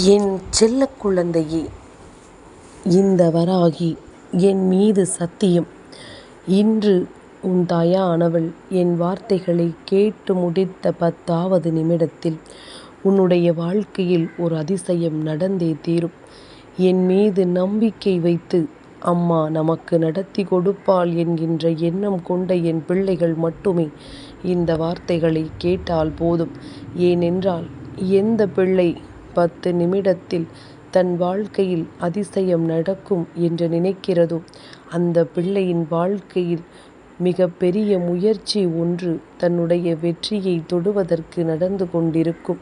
என் செல்ல குழந்தையே இந்த வராகி என் மீது சத்தியம் இன்று உன் தாயானவள் என் வார்த்தைகளை கேட்டு முடித்த பத்தாவது நிமிடத்தில் உன்னுடைய வாழ்க்கையில் ஒரு அதிசயம் நடந்தே தீரும். என் மீது நம்பிக்கை வைத்து அம்மா நமக்கு நடத்தி கொடுப்பாள் என்கின்ற எண்ணம் கொண்ட என் பிள்ளைகள் மட்டுமே இந்த வார்த்தைகளை கேட்டால் போதும். ஏனென்றால் எந்த பிள்ளை பத்து நிமிடத்தில் தன் வாழ்க்கையில் அதிசயம் நடக்கும் என்று நினைக்கிறதோ அந்த பிள்ளையின் வாழ்க்கையில் மிக பெரிய முயற்சி ஒன்று தன்னுடைய வெற்றியை தொடுவதற்கு நடந்து கொண்டிருக்கும்.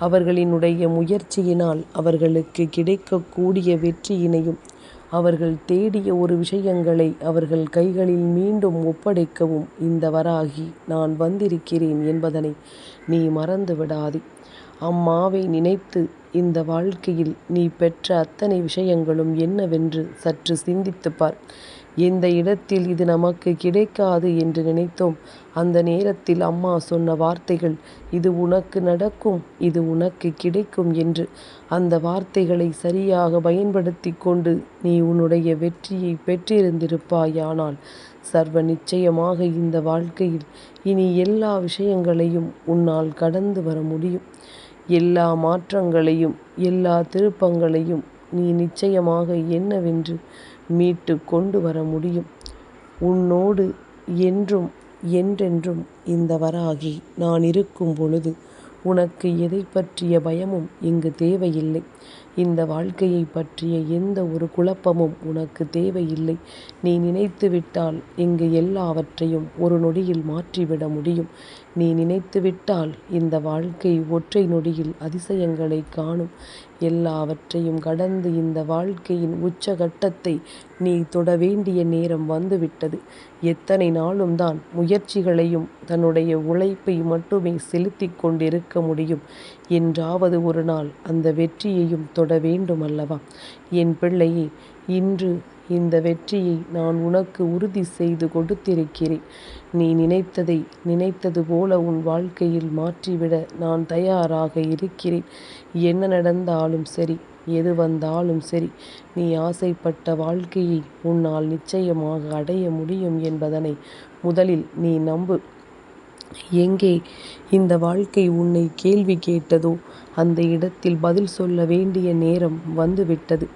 அவர்களினுடைய முயற்சியினால் அவர்களுக்கு கிடைக்கக்கூடிய வெற்றியினையும் அவர்கள் தேடிய ஒரு விஷயங்களை அவர்கள் கைகளில் மீண்டும் ஒப்படைக்கவும் இந்த வராகி நான் வந்திருக்கிறேன் என்பதனை நீ மறந்து விடாதே. அம்மாவை நினைத்து இந்த வாழ்க்கையில் நீ பெற்ற அத்தனை விஷயங்களும் என்னவென்று சற்று சிந்தித்துப் பார். எந்த இடத்தில் இது நமக்கு கிடைக்காது என்று நினைத்தோம் அந்த நேரத்தில் அம்மா சொன்ன வார்த்தைகள் இது உனக்கு நடக்கும் இது உனக்கு கிடைக்கும் என்று அந்த வார்த்தைகளை சரியாக பயன்படுத்திக் கொண்டு நீ உன்னுடைய வெற்றியை பெற்றிருந்திருப்பாயானால் சர்வ நிச்சயமாக இந்த வாழ்க்கையில் இனி எல்லா விஷயங்களையும் உன்னால் கடந்து வர முடியும். எல்லா மாற்றங்களையும் எல்லா திருப்பங்களையும் நீ நிச்சயமாக என்னவென்று மீட்டுக் கொண்டு வர முடியும். உன்னோடு என்றும் என்றென்றும் இந்த வராகி நான் இருக்கும் பொழுது உனக்கு எதை பற்றிய பயமும் இங்கு தேவையில்லை. இந்த வாழ்க்கையை பற்றிய எந்த ஒரு குழப்பமும் உனக்கு தேவையில்லை. நீ நினைத்து விட்டால் இங்கு எல்லாவற்றையும் ஒரு நொடியில் மாற்றிவிட முடியும். நீ நினைத்து விட்டால் இந்த வாழ்க்கை ஒற்றை நொடியில் அதிசயங்களை காணும். எல்லாவற்றையும் கடந்து இந்த வாழ்க்கையின் உச்சகட்டத்தை நீ தொட வேண்டிய நேரம் வந்துவிட்டது. எத்தனை நாளும்தான் முயற்சிகளையும் தன்னுடைய உழைப்பை மட்டுமே செலுத்தி கொண்டிருக்க முடியும். என்றாவது ஒரு நாள் அந்த வெற்றியையும் தொட வேண்டுமல்லவா? என் பிள்ளையே இன்று இந்த வெற்றியை நான் உனக்கு உறுதி செய்து கொடுத்திருக்கிறேன். நீ நினைத்ததை நினைத்தது போல உன் வாழ்க்கையில் மாற்றிவிட நான் தயாராக இருக்கிறேன். என்ன நடந்தாலும் சரி எது வந்தாலும் சரி நீ ஆசைப்பட்ட வாழ்க்கையை உன்னால் நிச்சயமாக அடைய முடியும் என்பதனை முதலில் நீ நம்பு. எங்கே இந்த வாழ்க்கை உன்னை கேள்வி கேட்டதோ அந்த இடத்தில் பதில் சொல்ல வேண்டிய நேரம் வந்துவிட்டது.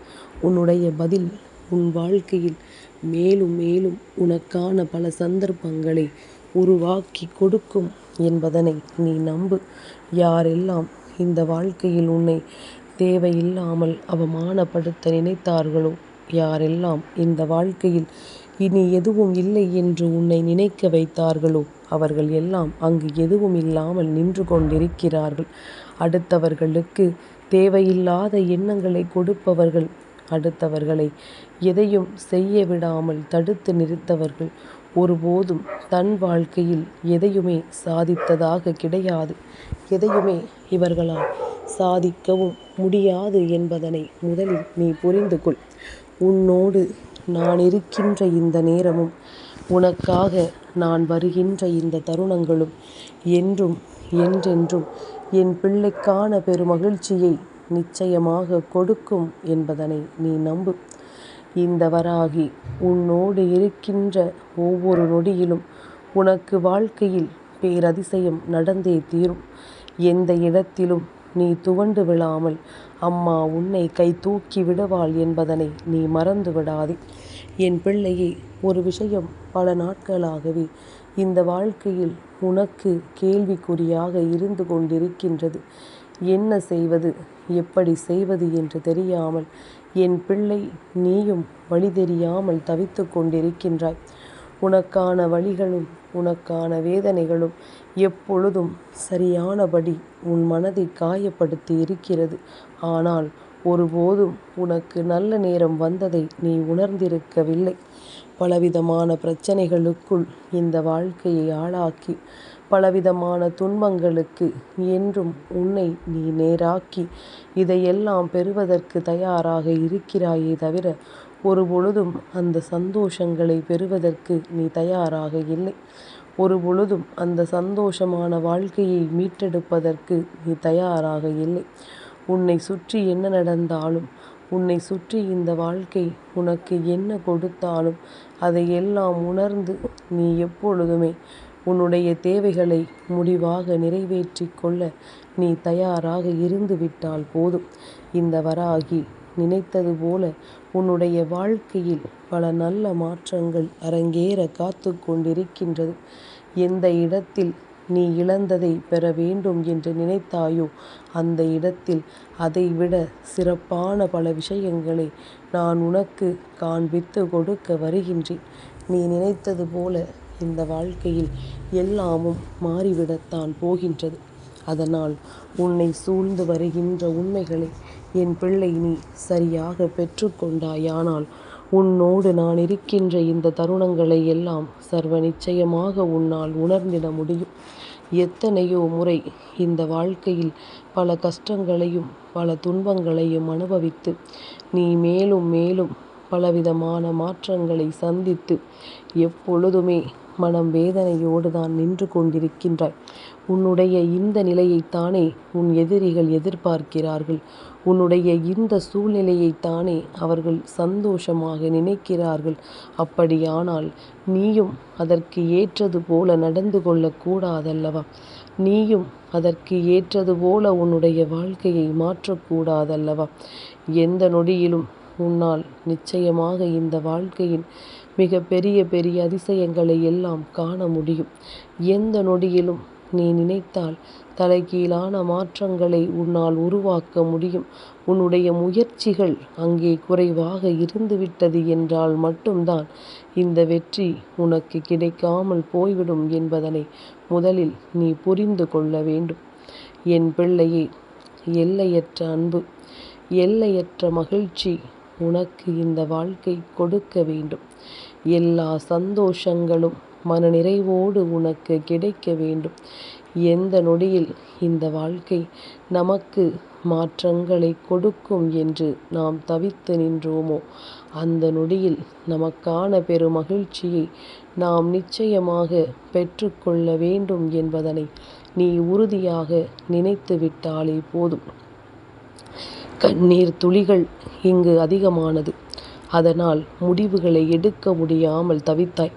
உன்னுடைய பதில் உன் வாழ்க்கையில் மேலும் மேலும் உனக்கான பல சந்தர்ப்பங்களை உருவாக்கிக் கொடுக்கும் என்பதனை நீ நம்பு. யாரெல்லாம் இந்த வாழ்க்கையில் உன்னை தேவையில்லாமல் அவமானப்படுத்த நினைத்தார்களோ யாரெல்லாம் இந்த வாழ்க்கையில் இனி எதுவும் இல்லை என்று உன்னை நினைக்க வைத்தார்களோ அவர்கள் எல்லாம் அங்கு எதுவும் இல்லாமல் நின்று கொண்டிருக்கிறார்கள். அடுத்தவர்களுக்கு தேவையில்லாத எண்ணங்களை கொடுப்பவர்கள் அடுத்தவர்களை எதையும் செய்ய விடாமல் தடுத்து நிறுத்தவர்கள் ஒருபோதும் தன் வாழ்க்கையில் எதையுமே சாதித்ததாக கிடையாது. எதையுமே இவர்களால் சாதிக்கவும் முடியாது என்பதனை முதலில் நீ புரிந்து கொள். உன்னோடு நான் இருக்கின்ற இந்த நேரமும் உனக்காக நான் வருகின்ற இந்த தருணங்களும் என்றும் என்றென்றும் என் பிள்ளைக்கான பெருமகிழ்ச்சியை நிச்சயமாக கொடுக்கும் என்பதனை நீ நம்பு. இந்த வராகி உன்னோடு இருக்கின்ற ஒவ்வொரு நொடியிலும் உனக்கு வாழ்க்கையில் பேரதிசயம் நடந்தே தீரும். எந்த இடத்திலும் நீ துவண்டு விழாமல் அம்மா உன்னை கை தூக்கி விடுவாள் என்பதனை நீ மறந்து விடாதே. என் பிள்ளையே ஒரு விஷயம் பல நாட்களாகவே இந்த வாழ்க்கையில் உனக்கு கேள்விக்குறியாக இருந்து கொண்டிருக்கின்றது. என்ன செய்வது எப்படி செய்வது என்று தெரியாமல் என் பிள்ளை நீயும் வழி தெரியாமல் தவித்து கொண்டிருக்கின்றாய். உனக்கான வழிகளும் உனக்கான வேதனைகளும் எப்பொழுதும் சரியானபடி உன் மனதை காயப்படுத்தி இருக்கிறது. ஆனால் ஒருபோதும் உனக்கு நல்ல நேரம் வந்ததை நீ உணர்ந்திருக்கவில்லை. பலவிதமான பிரச்சனைகளுக்குள் இந்த வாழ்க்கையை ஆளாக்கி பலவிதமான துன்பங்களுக்கு என்றும் உன்னை நீ நேராக்கி இதையெல்லாம் பெறுவதற்கு தயாராக இருக்கிறாயே தவிர ஒருபொழுதும் அந்த சந்தோஷங்களைப் பெறுவதற்கு நீ தயாராக இல்லை. ஒருபொழுதும் அந்த சந்தோஷமான வாழ்க்கையை மீட்டெடுப்பதற்கு நீ தயாராக இல்லை. உன்னை சுற்றி என்ன நடந்தாலும் உன்னை சுற்றி இந்த வாழ்க்கை உனக்கு என்ன கொடுத்தாலும் அதையெல்லாம் உணர்ந்து நீ எப்பொழுதுமே உன்னுடைய தேவைகளை முடிவாக நிறைவேற்றிக் கொள்ள நீ தயாராக இருந்துவிட்டால் போதும். இந்த வராகி நினைத்தது போல உன்னுடைய வாழ்க்கையில் பல நல்ல மாற்றங்கள் அரங்கேற காத்து கொண்டிருக்கின்றது. எந்த இடத்தில் நீ இழந்ததை பெற வேண்டும் என்று நினைத்தாயோ அந்த இடத்தில் அதைவிட சிறப்பான பல விஷயங்களை நான் உனக்கு காண்பித்து கொடுக்க வருகின்றேன். நீ நினைத்தது போல இந்த வாழ்க்கையில் எல்லாமும் மாறிவிடத்தான் போகின்றது. அதனால் உன்னை சூழ்ந்து வருகின்ற உண்மைகளை என் பிள்ளை நீ சரியாக பெற்றுக்கொண்டாயானால் உன்னோடு நான் இருக்கின்ற இந்த தருணங்களை எல்லாம் சர்வ நிச்சயமாக உன்னால் உணர்ந்திட முடியும். எத்தனையோ முறை இந்த வாழ்க்கையில் பல கஷ்டங்களையும் பல துன்பங்களையும் அனுபவித்து நீ மேலும் மேலும் பலவிதமான மாற்றங்களை சந்தித்து எப்பொழுதுமே மனம் வேதனையோடு தான் நின்று கொண்டிருக்கின்றாய். உன்னுடைய இந்த நிலையைத்தானே உன் எதிரிகள் எதிர்பார்க்கிறார்கள். உன்னுடைய இந்த சூழ்நிலையைத்தானே அவர்கள் சந்தோஷமாக நினைக்கிறார்கள். அப்படியானால் நீயும் அதற்கு ஏற்றது போல நடந்து கொள்ளக்கூடாதல்லவா நீயும் அதற்கு ஏற்றது போல உன்னுடைய வாழ்க்கையை மாற்றக்கூடாதல்லவா எந்த நொடியிலும் உன்னால் நிச்சயமாக இந்த வாழ்க்கையின் மிக பெரிய பெரிய அதிசயங்களை எல்லாம் காண முடியும். எந்த நொடியிலும் நீ நினைத்தால் தலைகீழான மாற்றங்களை உன்னால் உருவாக்க முடியும். உன்னுடைய முயற்சிகள் அங்கே குறைவாக இருந்துவிட்டது என்றால் மட்டும்தான் இந்த வெற்றி உனக்கு கிடைக்காமல் போய்விடும் என்பதனை முதலில் நீ புரிந்து கொள்ள வேண்டும். என் பிள்ளையே எல்லையற்ற அன்பு எல்லையற்ற மகிழ்ச்சி உனக்கு இந்த வாழ்க்கை கொடுக்க வேண்டும். எல்லா சந்தோஷங்களும் மனநிறைவோடு உனக்கு கிடைக்க வேண்டும். எந்த நொடியில் இந்த வாழ்க்கை நமக்கு மாற்றங்களை கொடுக்கும் என்று நாம் தவித்து நின்றோமோ அந்த நொடியில் நமக்கான பெரும் மகிழ்ச்சியை நாம் நிச்சயமாக பெற்றுக்கொள்ள வேண்டும் என்பதனை நீ உறுதியாக நினைத்து விட்டாலே போதும். கண்ணீர் துளிகள் இங்கு அதிகமானது. அதனால் முடிவுகளை எடுக்க முடியாமல் தவித்தாய்.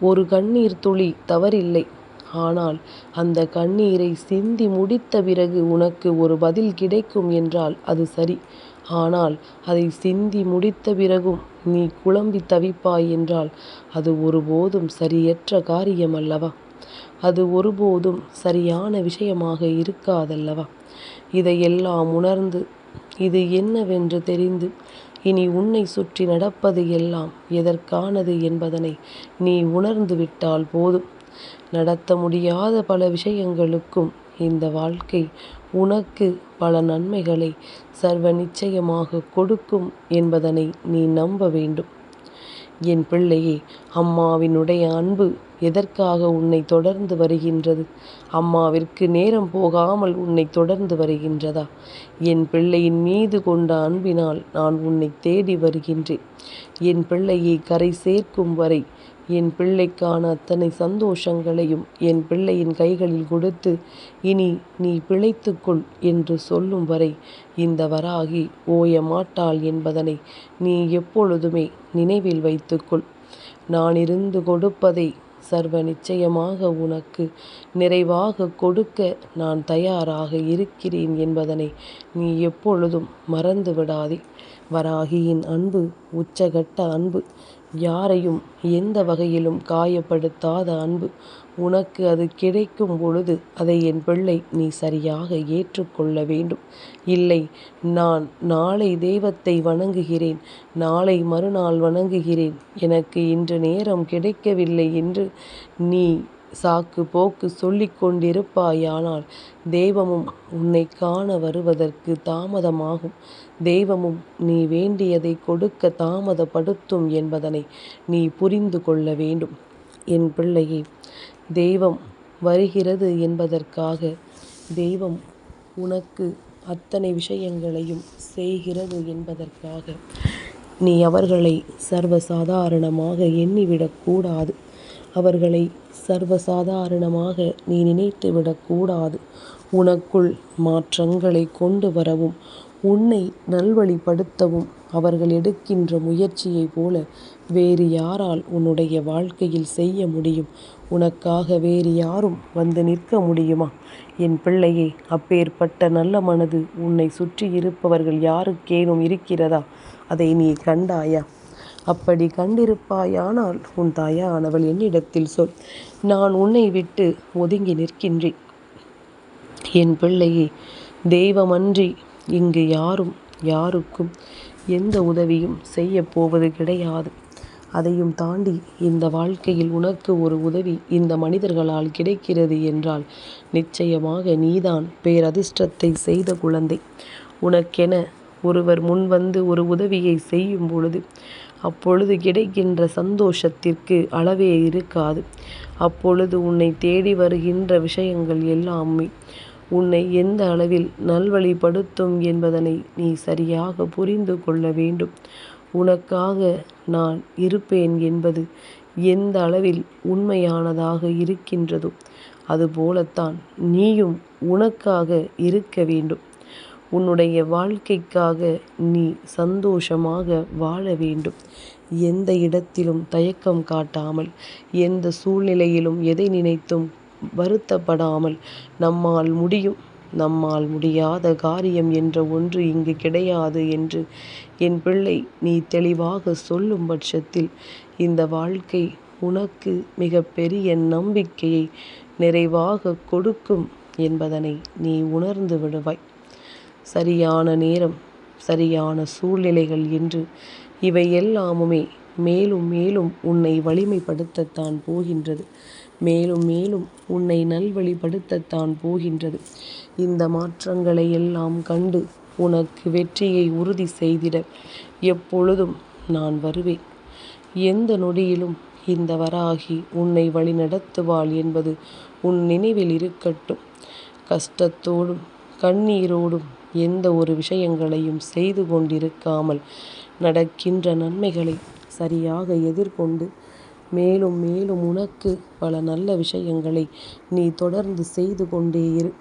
ஒரு கண்ணீர் துளி தவறில்லை. ஆனால் அந்த கண்ணீரை சிந்தி முடித்த பிறகு உனக்கு ஒரு பதில் கிடைக்கும் என்றால் அது சரி. ஆனால் அதை சிந்தி முடித்த பிறகும் நீ குழம்பி தவிப்பாய் என்றால் அது ஒருபோதும் சரியற்ற காரியம் அல்லவா அது ஒருபோதும் சரியான விஷயமாக இருக்காதல்லவா? இதையெல்லாம் உணர்ந்து இது என்னவென்று தெரிந்து இனி உன்னை சுற்றி நடப்பது எல்லாம் எதற்கானது என்பதனை நீ உணர்ந்து விட்டால் போதும். நடத்த முடியாத பல விஷயங்களுக்கும் இந்த வாழ்க்கை உனக்கு பல நன்மைகளை சர்வ நிச்சயமாக கொடுக்கும் என்பதனை நீ நம்ப வேண்டும். என் பிள்ளையே அம்மாவினுடைய அன்பு எதற்காக உன்னை தொடர்ந்து வருகின்றது? அம்மாவிற்கு நேரம் போகாமல் உன்னை தொடர்ந்து வருகின்றதா? என் பிள்ளையின் மீது கொண்ட அன்பினால் நான் உன்னை தேடி வருகின்றேன். என் பிள்ளையை கரை சேர்க்கும் வரை என் பிள்ளைக்கான அத்தனை சந்தோஷங்களையும் என் பிள்ளையின் கைகளில் கொடுத்து இனி நீ பிழைத்துக்கொள் என்று சொல்லும் வரை இந்த வராகி ஓய மாட்டாள் என்பதனை நீ எப்பொழுதுமே நினைவில் வைத்துக்கொள். நான் இருந்து கொடுப்பதை சர்வ நிச்சயமாக உனக்கு நிறைவாக கொடுக்க நான் தயாராக இருக்கிறேன் என்பதனை நீ எப்பொழுதும் மறந்து விடாதே வராகியின் அன்பு உச்சகட்ட அன்பு யாரையும் எந்த வகையிலும் காயப்படுத்தாத அன்பு. உனக்கு அது கிடைக்கும் பொழுது அதை என் பிள்ளை நீ சரியாக ஏற்றுக்கொள்ள வேண்டும். இல்லை நான் நாளை தெய்வத்தை வணங்குகிறேன். நாளை மறுநாள் வணங்குகிறேன். எனக்கு இன்று நேரம் கிடைக்கவில்லை என்று நீ சாக்கு போக்கு சொல்லிக் கொண்டிருப்பாயானால் தெய்வமும் உன்னை காண வருவதற்கு தாமதமாகும். தெய்வமும் நீ வேண்டியதை கொடுக்க தாமதப்படுத்தும் என்பதனை நீ புரிந்து கொள்ள வேண்டும். என் பிள்ளையே தெய்வம் வருகிறது என்பதற்காக தெய்வம் உனக்கு அத்தனை விஷயங்களையும் செய்கிறது என்பதற்காக நீ அவர்களை சர்வசாதாரணமாக எண்ணிவிடக்கூடாது அவர்களை சர்வசாதாரணமாக நீ நினைத்து விடக்கூடாது உனக்குள் மாற்றங்களை கொண்டு வரவும் உன்னை நல்வழிப்படுத்தவும் அவர்கள் எடுக்கின்ற முயற்சியைப் போல வேறு யாரால் உன்னுடைய வாழ்க்கையில் செய்ய முடியும்? உனக்காக வேறு யாரும் வந்து நிற்க முடியுமா? என் பிள்ளையே அப்பேற்பட்ட நல்ல மனது உன்னை சுற்றியிருப்பவர்கள் யாருக்கேனும் இருக்கிறதா? அதை நீ கண்டாயா? அப்படி கண்டிருப்பாயானால் உன் தாயானவள் என்னிடத்தில் சொல். நான் உன்னை விட்டு ஒதுங்கி நிற்கின்றேன். என் பிள்ளையே தெய்வமன்றி இங்கு யாரும் யாருக்கும் எந்த உதவியும் செய்யப் போவது கிடையாது. அதையும் தாண்டி இந்த வாழ்க்கையில் உனக்கு ஒரு உதவி இந்த மனிதர்களால் கிடைக்கிறது என்றால் நிச்சயமாக நீதான் பேரதிர்ஷ்டத்தை செய்த குழந்தை. உனக்கென ஒருவர் முன்வந்து ஒரு உதவியை செய்யும் பொழுது அப்பொழுது கிடைக்கின்ற சந்தோஷத்திற்கு அளவே இருக்காது. அப்பொழுது உன்னை தேடி வருகின்ற விஷயங்கள் எல்லாமே உன்னை எந்த அளவில் நல்வழிப்படுத்தும் என்பதனை நீ சரியாக புரிந்து கொள்ள வேண்டும். உனக்காக நான் இருப்பேன் என்பது எந்த அளவில் உண்மையானதாக இருக்கின்றதோ அதுபோலத்தான் நீயும் உனக்காக இருக்க வேண்டும். உன்னுடைய வாழ்க்கைக்காக நீ சந்தோஷமாக வாழ வேண்டும். எந்த இடத்திலும் தயக்கம் காட்டாமல் எந்த சூழ்நிலையிலும் எதை நினைத்தும் வருத்தப்படாமல் நம்மால் முடியும் நம்மால் முடியாத காரியம் என்ற ஒன்று இங்கு கிடையாது என்று என் பிள்ளை நீ தெளிவாக சொல்லும் பட்சத்தில் இந்த வாழ்க்கை உனக்கு மிகப்பெரிய நம்பிக்கையை நிறைவாக கொடுக்கும் என்பதனை நீ உணர்ந்து விடுவாய். சரியான நேரம் சரியான சூழ்நிலைகள் என்று இவை எல்லாமுமே மேலும் மேலும் உன்னை வலிமைப்படுத்தத்தான் போகின்றது. மேலும் மேலும் உன்னை நல்வழிப்படுத்தத்தான் போகின்றது. இந்த மாற்றங்களை எல்லாம் கண்டு உனக்கு வெற்றியை உறுதி செய்திட எப்பொழுதும் நான் வருவேன். எந்த நொடியிலும் இந்த வராகி உன்னை வழிநடத்துவாள் என்பது உன் நினைவில் இருக்கட்டும். கஷ்டத்தோடும் கண்ணீரோடும் எந்த ஒரு விஷயங்களையும் செய்து கொண்டிருக்காமல் நடக்கின்ற நன்மைகளை சரியாக எதிர்கொண்டு மேலும் மேலும் உனக்கு பல நல்ல விஷயங்களை நீ தொடர்ந்து செய்து கொண்டே இரு.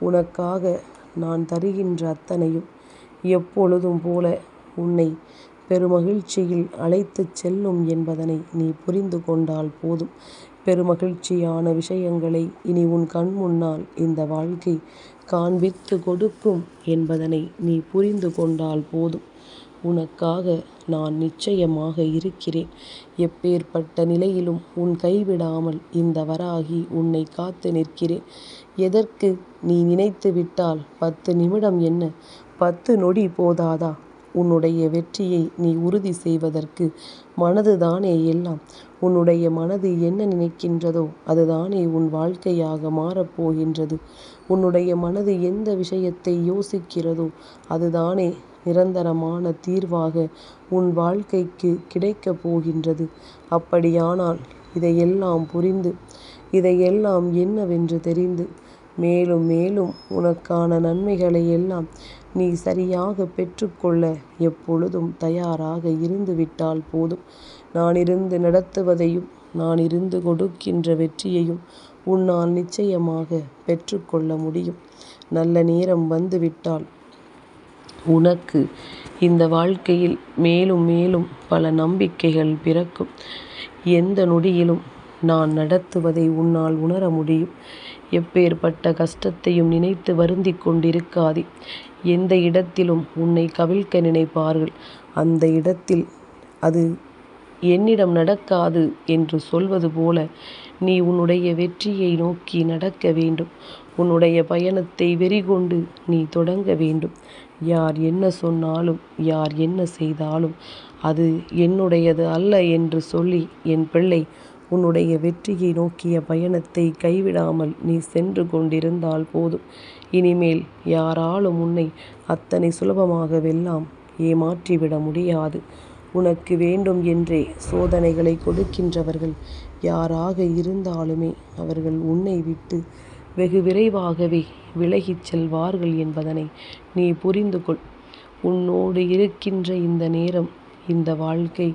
உனக்காக நான் தருகின்ற அத்தனையும் எப்பொழுதும் போல உன்னை பெருமகிழ்ச்சியில் அழைத்துச் செல்லும் என்பதனை நீ புரிந்து கொண்டால் போதும். பெருமகிழ்ச்சியான விஷயங்களை இனி உன் கண் முன்னால் இந்த வாழ்க்கை காண்பித்து கொடுக்கும் என்பதனை நீ புரிந்து கொண்டால் போதும். உனக்காக நான் நிச்சயமாக இருக்கிறேன். எப்பேற்பட்ட நிலையிலும் உன் கைவிடாமல் இந்த வராகி உன்னை காத்து நிற்கிறேன். எதற்கு நீ நினைத்து விட்டால் பத்து நிமிடம் என்ன பத்து நொடி போதாதா? உன்னுடைய வெற்றியை நீ உறுதி செய்வதற்கு மனதுதானே எல்லாம். உன்னுடைய மனது என்ன நினைக்கின்றதோ அதுதானே உன் வாழ்க்கையாக மாறப்போகின்றது உன்னுடைய மனது எந்த விஷயத்தை யோசிக்கிறதோ அதுதானே நிரந்தரமான தீர்வாக உன் வாழ்க்கைக்கு கிடைக்கப் போகின்றது. அப்படியானால் இதையெல்லாம் புரிந்து இதையெல்லாம் என்னவென்று தெரிந்து மேலும் மேலும் உனக்கான நன்மைகளை எல்லாம் நீ சரியாக பெற்றுக்கொள்ள எப்பொழுதும் தயாராக இருந்து விட்டால் போதும். நான் இருந்து நடத்துவதையும் நான் இருந்து கொடுக்கின்ற வெற்றியையும் உன்னால் நிச்சயமாக பெற்றுக்கொள்ள முடியும். நல்ல நேரம் வந்துவிட்டால் உனக்கு இந்த வாழ்க்கையில் மேலும் மேலும் பல நம்பிக்கைகள் பிறக்கும். எந்த நொடியிலும் நான் நடத்துவதை உன்னால் உணர முடியும். எப்பேற்பட்ட கஷ்டத்தையும் நினைத்து வருந்திக் கொண்டிருக்காதே. எந்த இடத்திலும் உன்னை கவிழ்க்க நினைப்பார்கள். அந்த இடத்தில் அது என்னிடம் நடக்காது என்று சொல்வது போல நீ உன்னுடைய வெற்றியை நோக்கி நடக்க வேண்டும். உன்னுடைய பயணத்தை வெறிகொண்டு நீ தொடங்க வேண்டும். யார் என்ன சொன்னாலும் யார் என்ன செய்தாலும் அது என்னுடையது அல்ல என்று சொல்லி என் பிள்ளை உன்னுடைய வெற்றியை நோக்கிய பயணத்தை கைவிடாமல் நீ சென்று கொண்டிருந்தால் போதும். இனிமேல் யாராலும் உன்னை அத்தனை சுலபமாகவெல்லாம் ஏமாற்றிவிட முடியாது. உனக்கு வேண்டும் என்றே சோதனைகளை கொடுக்கின்றவர்கள் யாராக இருந்தாலுமே அவர்கள் உன்னை விட்டு வெகு விரைவாகவே விலகிச் செல்வார்கள் என்பதனை நீ புரிந்து கொள். உன்னோடு இருக்கின்ற இந்த நேரம் இந்த வாழ்க்கை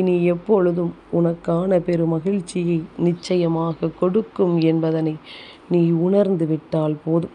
இனி எப்பொழுதும் உனக்கான பெருமகிழ்ச்சியை நிச்சயமாக கொடுக்கும் என்பதனை நீ உணர்ந்து விட்டால் போதும்.